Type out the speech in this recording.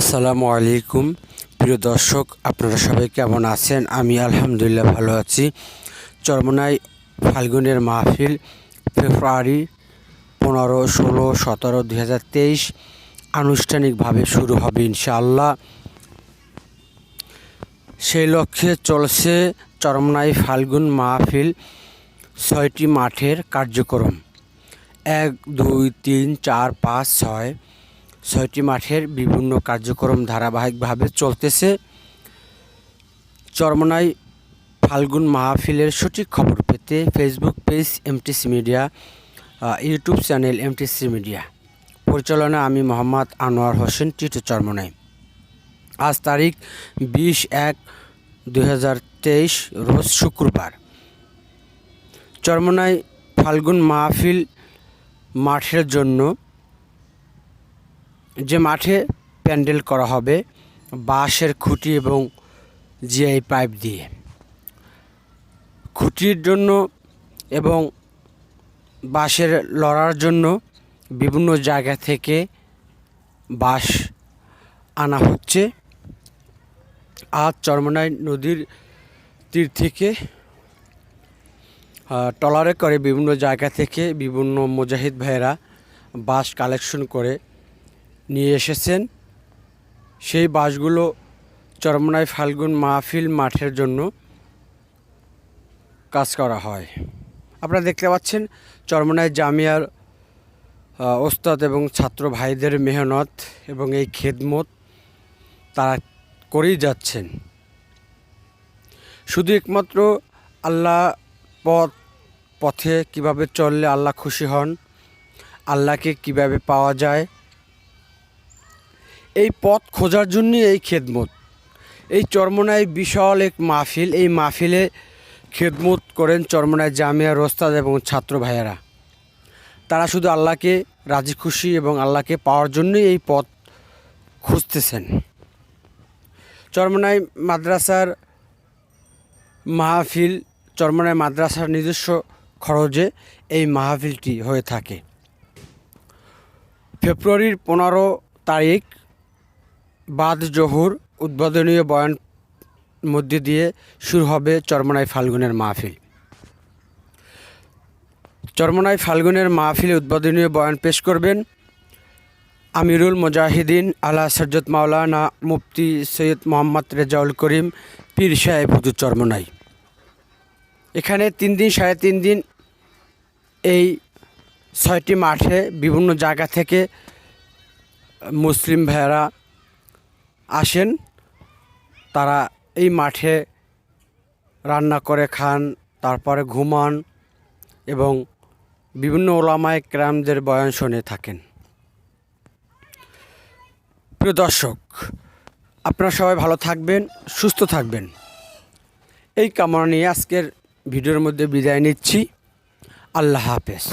আসসালামু আলাইকুম। প্রিয় দর্শক, আপনারা সবাই কেমন আছেন? আমি আলহামদুলিল্লাহ ভালো আছি। চরমনাই ফাল্গুনের মাহফিল, ফেব্রুয়ারি পনেরো, ষোলো, সতেরো, দুই হাজার তেইশ আনুষ্ঠানিকভাবে শুরু হবে ইনশাআল্লাহ। সেই লক্ষ্যে চলছে চরমনাই ফাল্গুন মাহফিল ছয়টি মাঠের কার্যক্রম। এক, দুই, তিন, চার, পাঁচ, ছয় ছয়টি মাঠের বিভিন্ন কার্যক্রম ধারাবাহিকভাবে চলতেছে। চরমনাই ফাল্গুন মাহফিলের সঠিক খবর পেতে Facebook page MTC media YouTube channel MTC media পরিচালনা আমি মোহাম্মদ আনোয়ার হোসেন, টিটু চরমনাই। আজ তারিখ বিশ এক দুই রোজ শুক্রবার। চরমনাই ফাল্গুন মাহফিল মাঠের জন্য যে মাঠে প্যান্ডেল করা হবে বাঁশের খুঁটি এবং জিআই পাইপ দিয়ে। খুঁটির জন্য এবং বাঁশের লড়ার জন্য বিভিন্ন জায়গা থেকে বাঁশ আনা হচ্ছে। আজ চরমনাই নদীর তীর থেকে আহ, ট্রলারে করে বিভিন্ন জায়গা থেকে বিভিন্ন মুজাহিদ ভাইয়েরা বাঁশ কালেকশন করে নিয়ে এসেছেন। সেই বাসগুলো চরমনাই ফাল্গুন মাহফিল মাঠের জন্য কাজ করা হয়। আপনারা দেখতে পাচ্ছেন চরমনাই জামিয়ার ওস্তাদ এবং ছাত্র ভাইদের মেহনত এবং এই খেদমত তারা করেই যাচ্ছেন। শুধু একমাত্র আল্লাহ পথ, পথে কীভাবে চললে আল্লাহ খুশি হন, আল্লাহকে কীভাবে পাওয়া যায় এই পথ খোঁজার জন্যই এই খেদমত। এই চরমনায় বিশাল এক মাহফিল, এই মাহফিলে খেদমত করেন চরমনায় জামিয়া রোস্তাদ এবং ছাত্র ভাইয়েরা। তারা শুধু আল্লাহকে রাজি খুশি এবং আল্লাহকে পাওয়ার জন্যই এই পথ খুঁজতেছেন। চরমনাই মাদ্রাসার মাহফিল, চরমনাই মাদ্রাসার নিজস্ব খরচে এই মাহফিলটি হয়ে থাকে। ফেব্রুয়ারির পনেরো তারিখ বাদ জহুর উদ্বোধনীয় বয়ান মধ্যে দিয়ে শুরু হবে চরমনাই ফাল্গুনের মাহফিল। চরমনাই ফাল্গুনের মাহফিলে উদ্বোধনীয় বয়ান পেশ করবেন আমিরুল মুজাহিদিন, আলা সজ্জত মাওলানা মুফতি সৈয়দ মোহাম্মদ রেজাউল করিম, পীর সাহেব হুজুর চরমনাই। এখানে তিন দিন সাড়ে তিন দিন এই ছয়টি মাঠে বিভিন্ন জায়গা থেকে মুসলিম ভাইয়েরা আসেন, তারা এই মাঠে রান্না করে খান, তারপরে ঘুমান এবং বিভিন্ন ওলামায় ক্রামদের বয়ান শুনে থাকেন। প্রিয় দর্শক, আপনারা সবাই ভালো থাকবেন, সুস্থ থাকবেন। এই কামনা নিয়ে আজকের ভিডিওর মধ্যে বিদায় নিচ্ছি। আল্লাহ হাফেজ।